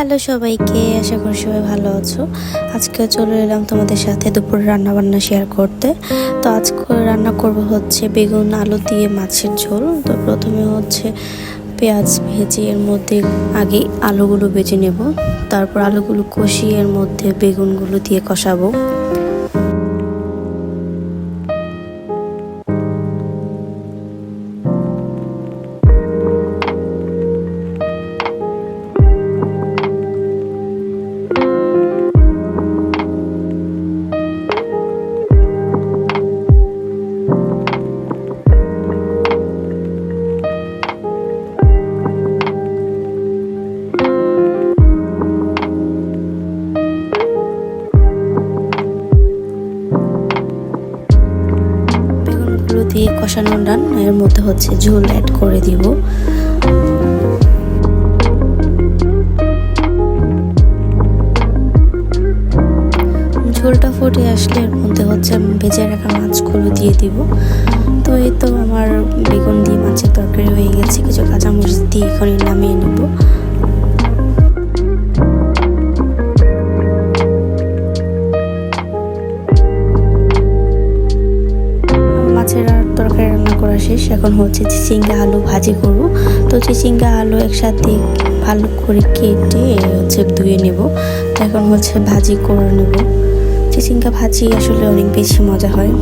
Hello সবাইকে, আশা করি সবাই ভালো আছো। আজকে চলে এলাম তোমাদের সাথে দুপুরে রান্না বান্না শেয়ার করতে। তো আজকে রান্না করব হচ্ছে বেগুন, আলু দিয়ে মাছের ঝোল। তো প্রথমে হচ্ছে পেঁয়াজ ভেজে এর মধ্যে আগে আলুগুলো বেজে নেব। তারপর আলুগুলো কষিয়ে এর মধ্যে বেগুনগুলো দিয়ে কষাবো। দিয়ে কষানো ডান এর মধ্যে হচ্ছে ঝোল অ্যাড করে দিব। ঝোলটা ফুটে আসলে এর মধ্যে হচ্ছে ভেজে রাখা মাছগুলো দিয়ে দিব। তো এই তো আমার বেগুন দিয়ে মাছের তরকারি হয়ে গেছে, কিছু কাঁচামরিচ দিয়ে এখানে মাছের তরকারি রান্না করা শেষ। এখন হচ্ছে চিচিঙ্গা, আলু ভাজি করব। তো চিচিঙ্গা, আলু একসাথে ভালো করে কেটে হচ্ছে ধুয়ে নেব। এখন হচ্ছে ভাজি করে নেব। চিচিঙ্গা ভাজি আসলে অনেক বেশি মজা হয়।